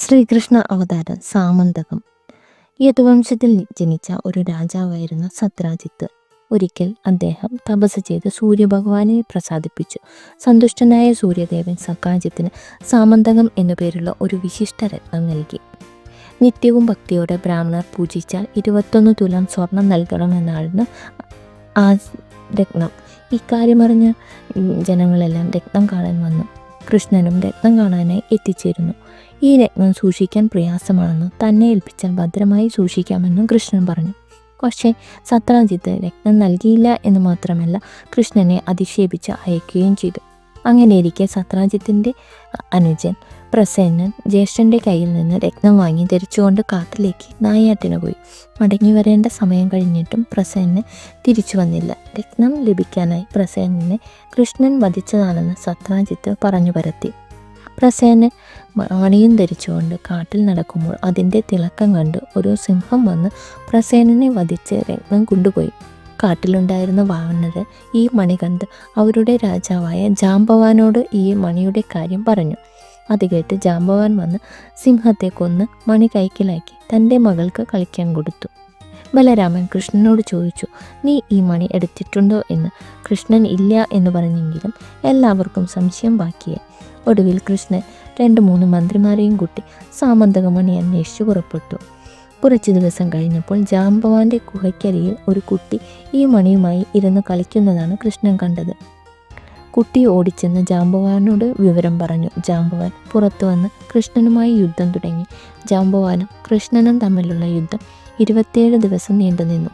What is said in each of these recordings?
ശ്രീകൃഷ്ണ അവതാരം സാമന്തകം. യദുവംശത്തിൽ ജനിച്ച ഒരു രാജാവായിരുന്ന സത്രാജിത്ത്. ഒരിക്കൽ അദ്ദേഹം തപസ് ചെയ്ത് സൂര്യഭഗവാനെ പ്രസാദിപ്പിച്ചു. സന്തുഷ്ടനായ സൂര്യദേവൻ സക്കാജിത്തിന് സാമന്തകം എന്നു പേരുള്ള ഒരു വിശിഷ്ട രത്നം നൽകി. നിത്യവും ഭക്തിയോടെ ബ്രാഹ്മണർ പൂജിച്ചാൽ ഇരുപത്തൊന്ന് തുലം സ്വർണം നൽകണമെന്നായിരുന്നു ആ രത്നം. ഇക്കാര്യമറിഞ്ഞ ജനങ്ങളെല്ലാം രത്നം കാണാൻ വന്നു. കൃഷ്ണനും രത്നം കാണാനായി എത്തിച്ചേരുന്നു. ഈ രത്നം സൂക്ഷിക്കാൻ പ്രയാസമാണെന്നും തന്നെ ഏൽപ്പിച്ചാൽ ഭദ്രമായി സൂക്ഷിക്കാമെന്നും കൃഷ്ണൻ പറഞ്ഞു. പക്ഷേ സത്രാജിത്ത് രത്നം നൽകിയില്ല എന്ന് മാത്രമല്ല കൃഷ്ണനെ അധിക്ഷേപിച്ച് അയക്കുകയും ചെയ്തു. അങ്ങനെയിരിക്കെ സത്രാജിത്തിന്റെ അനുജൻ പ്രസന്നൻ ജ്യേഷ്ഠന്റെ കയ്യിൽ നിന്ന് രത്നം വാങ്ങി ധരിച്ചുകൊണ്ട് കാട്ടിലേക്ക് നായാട്ടിന് പോയി. മടങ്ങി വരേണ്ട സമയം കഴിഞ്ഞിട്ടും പ്രസന്നൻ തിരിച്ചു വന്നില്ല. രത്നം ലഭിക്കാനായി പ്രസന്നനെ കൃഷ്ണൻ വധിച്ചതാണെന്ന് സത്രാജിത്ത് പറഞ്ഞു പരത്തി. പ്രസേനൻ മാണിയും ധരിച്ചുകൊണ്ട് കാട്ടിൽ നടക്കുമ്പോൾ അതിന്റെ തിളക്കം കണ്ട് ഒരു സിംഹം വന്ന് പ്രസേനനെ വധിച്ച് രത്നം കൊണ്ടുപോയി. കാട്ടിലുണ്ടായിരുന്ന വാവണര് ഈ മണി കണ്ട് അവരുടെ രാജാവായ ജാംബവാനോട് ഈ മണിയുടെ കാര്യം പറഞ്ഞു. അത് കേട്ട് ജാമ്പവാൻ വന്ന് സിംഹത്തെ കൊന്ന് മണി കൈക്കലാക്കി തന്റെ മകൾക്ക് കളിക്കാൻ കൊടുത്തു. ബലരാമൻ കൃഷ്ണനോട് ചോദിച്ചു നീ ഈ മണി എടുത്തിട്ടുണ്ടോ എന്ന്? കൃഷ്ണൻ ഇല്ല എന്ന് പറഞ്ഞെങ്കിലും എല്ലാവർക്കും സംശയം ബാക്കിയായി. ഒടുവിൽ കൃഷ്ണൻ രണ്ട് മൂന്ന് മന്ത്രിമാരെയും കൂട്ടി സാമന്തകമണി അന്വേഷിച്ചു പുറപ്പെട്ടു. കുറച്ച് ദിവസം കഴിഞ്ഞപ്പോൾ ജാമ്പവാന്റെ ഗുഹയ്ക്കരിയിൽ ഒരു കുട്ടി ഈ മണിയുമായി ഇരുന്ന് കളിക്കുന്നതാണ് കൃഷ്ണൻ കണ്ടത്. കുട്ടി ഓടിച്ചെന്ന് ജാംബവാനോട് വിവരം പറഞ്ഞു. ജാംബവാൻ പുറത്തു വന്ന് കൃഷ്ണനുമായി യുദ്ധം തുടങ്ങി. ജാമ്പവാനും കൃഷ്ണനും തമ്മിലുള്ള യുദ്ധം ഇരുപത്തിയേഴ് ദിവസം നീണ്ടുനിന്നു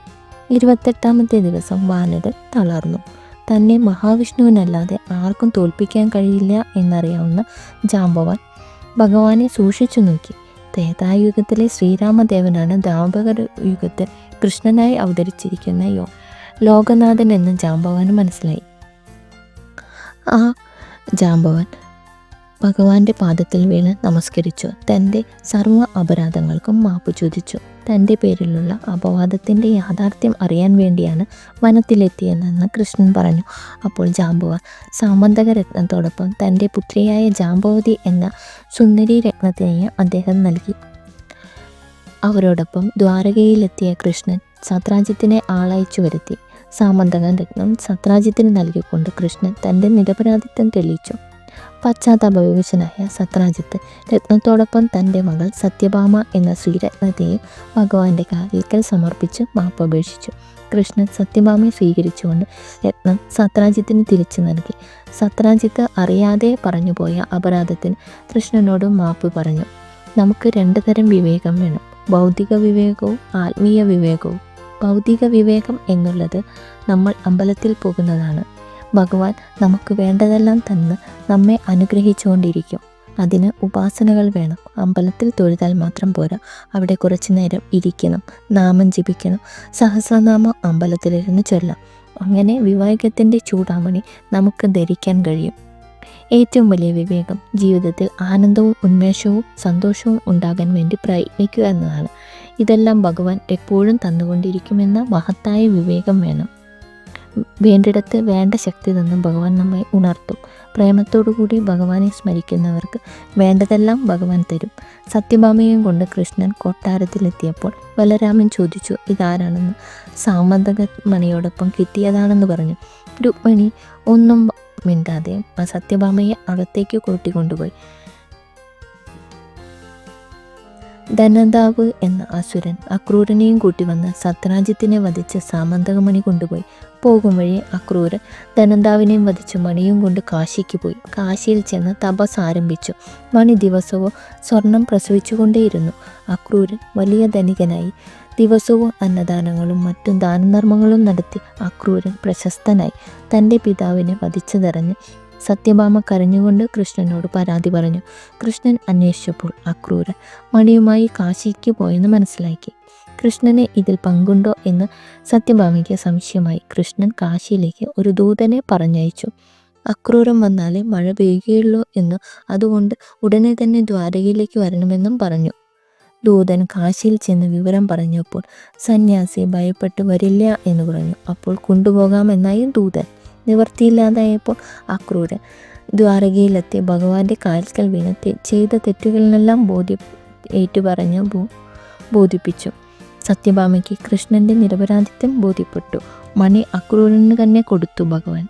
ഇരുപത്തെട്ടാമത്തെ ദിവസം വാനരൻ തളർന്നു. തന്നെ മഹാവിഷ്ണുവിനല്ലാതെ ആർക്കും തോൽപ്പിക്കാൻ കഴിയില്ല എന്നറിയാവുന്ന ജാമ്പവാൻ ഭഗവാനെ സൂക്ഷിച്ചു നോക്കി. ത്രേതായുഗത്തിലെ ശ്രീരാമദേവനാണ് ദാമ്പക യുഗത്തിൽ കൃഷ്ണനായി അവതരിച്ചിരിക്കുന്ന യോ. ലോകനാഥൻ എന്ന് ജാമ്പവാന് മനസ്സിലായി. ആ ജാമ്പവാൻ ഭഗവാന്റെ പാദത്തിൽ വീണ് നമസ്കരിച്ചു. തന്റെ സർവ അപരാധങ്ങൾക്കും മാപ്പ് ചോദിച്ചു. തന്റെ പേരിലുള്ള അപവാദത്തിന്റെ യാഥാർത്ഥ്യം അറിയാൻ വേണ്ടിയാണ് വനത്തിലെത്തിയതെന്ന് കൃഷ്ണൻ പറഞ്ഞു. അപ്പോൾ ജാമ്പുവ സാമന്തക രത്നത്തോടൊപ്പം തന്റെ പുത്രിയായ ജാമ്പവതി എന്ന സുന്ദരി രത്നത്തിനെയും അദ്ദേഹം നൽകി. അവരോടൊപ്പം ദ്വാരകയിലെത്തിയ കൃഷ്ണൻ സത്രാജ്യത്തിനെ ആളയച്ചു വരുത്തി. സാമന്തകൻ രത്നം സത്രാജ്യത്തിന് നൽകിക്കൊണ്ട് കൃഷ്ണൻ തന്റെ നിരപരാധിത്വം തെളിയിച്ചു. പശ്ചാത്താപവിവശനായ സത്രാജിത്ത് രത്നത്തോടൊപ്പം തന്റെ മകൾ സത്യഭാമ എന്ന ശ്രീരത്നത്തെയും ഭഗവാന്റെ കാലിക്കൽ സമർപ്പിച്ച് മാപ്പപേക്ഷിച്ചു കൃഷ്ണൻ സത്യഭാമയെ സ്വീകരിച്ചുകൊണ്ട് രത്നം സത്രാജിത്തിന് തിരിച്ചു നൽകി. സത്രാജിത്ത് അറിയാതെ പറഞ്ഞുപോയ അപരാധത്തിന് കൃഷ്ണനോട് മാപ്പ് പറഞ്ഞു. നമുക്ക് രണ്ടു തരം വിവേകം വേണം. ഭൗതിക വിവേകവും ആത്മീയ വിവേകവും. ഭൗതിക വിവേകം എന്നുള്ളത് നമ്മൾ അമ്പലത്തിൽ പോകുന്നതാണ്. ഭഗവാൻ നമുക്ക് വേണ്ടതെല്ലാം തന്ന് നമ്മെ അനുഗ്രഹിച്ചുകൊണ്ടിരിക്കും. അതിന് ഉപാസനകൾ വേണം. അമ്പലത്തിൽ തൊഴുതാൽ മാത്രം പോരാ. അവിടെ കുറച്ചു നേരം ഇരിക്കണം. നാമം ജപിക്കണം. സഹസ്രനാമം അമ്പലത്തിലിരുന്ന് ചൊല്ലാം. അങ്ങനെ വിവേകത്തിന്റെ ചൂടാമണി നമുക്ക് ധരിക്കാൻ കഴിയും. ഏറ്റവും വലിയ വിവേകം ജീവിതത്തിൽ ആനന്ദവും ഉന്മേഷവും സന്തോഷവും ഉണ്ടാകാൻ വേണ്ടി പ്രയത്നിക്കുക എന്നതാണ്. ഇതെല്ലാം ഭഗവാൻ എപ്പോഴും തന്നുകൊണ്ടിരിക്കുമെന്ന മഹത്തായ വിവേകം വേണം. വേണ്ടിടത്ത് വേണ്ട ശക്തി തന്നും ഭഗവാൻ നമ്മെ ഉണർത്തും. പ്രേമത്തോടുകൂടി ഭഗവാനെ സ്മരിക്കുന്നവർക്ക് വേണ്ടതെല്ലാം ഭഗവാൻ തരും. സത്യഭാമയും കൊണ്ട് കൃഷ്ണൻ കൊട്ടാരത്തിലെത്തിയപ്പോൾ ബലരാമൻ ചോദിച്ചു ഇതാരാണെന്ന്? സാമന്തക മണിയോടൊപ്പം കിട്ടിയതാണെന്ന് പറഞ്ഞു. രുക്മിണി ഒന്നും മിണ്ടാതെ സത്യഭാമയെ അകത്തേക്ക് കൂട്ടിക്കൊണ്ടുപോയി. ധനന്താവ് എന്ന അസുരൻ അക്രൂരനെയും കൂട്ടി വന്ന് സത്രാജിത്തിനെ വധിച്ച് സാമന്തകമണി കൊണ്ടുപോയി. പോകും വഴി അക്രൂരൻ ധനന്താവിനെയും വധിച്ച് മണിയും കൊണ്ട് കാശിക്ക് പോയി. കാശിയിൽ ചെന്ന് തപസ് ആരംഭിച്ചു. മണി ദിവസവും സ്വർണം പ്രസവിച്ചുകൊണ്ടേയിരുന്നു. അക്രൂരൻ വലിയ ധനികനായി. ദിവസവും അന്നദാനങ്ങളും മറ്റും ദാനധർമ്മങ്ങളും നടത്തി അക്രൂരൻ പ്രശസ്തനായി. തന്റെ പിതാവിനെ വധിച്ചതറിഞ്ഞ് സത്യഭാമ കരഞ്ഞുകൊണ്ട് കൃഷ്ണനോട് പരാതി പറഞ്ഞു. കൃഷ്ണൻ അന്വേഷിച്ചപ്പോൾ അക്രൂരൻ മണിയുമായി കാശിക്ക് പോയെന്ന് മനസ്സിലാക്കി. കൃഷ്ണന് ഇതിൽ പങ്കുണ്ടോ എന്ന് സത്യഭാമയ്ക്ക് സംശയമായി. കൃഷ്ണൻ കാശിയിലേക്ക് ഒരു ദൂതനെ പറഞ്ഞയച്ചു. അക്രൂരം വന്നാലേ മഴ പെയ്യുകയുള്ളൂ എന്ന് അതുകൊണ്ട് ഉടനെ തന്നെ ദ്വാരകയിലേക്ക് വരണമെന്നും പറഞ്ഞു. ദൂതൻ കാശിയിൽ ചെന്ന് വിവരം പറഞ്ഞപ്പോൾ സന്യാസി ഭയപ്പെട്ട് വരില്ല എന്ന് പറഞ്ഞു. അപ്പോൾ കൊണ്ടുപോകാമെന്നായി ദൂതൻ നിവർത്തിയില്ലാതായപ്പോൾ അക്രൂരൻ ദ്വാരകയിലെത്തി. ഭഗവാന്റെ കാൽക്കൽ വീണത്തെ. ചെയ്ത തെറ്റുകളിലെല്ലാം ബോധ്യ ഏറ്റുപറഞ്ഞ് ബോ- ബോധിപ്പിച്ചു. സത്യഭാമയ്ക്ക് കൃഷ്ണന്റെ നിരപരാധിത്വം ബോധ്യപ്പെട്ടു. മണി അക്രൂരന് തന്നെ കൊടുത്തു ഭഗവാൻ.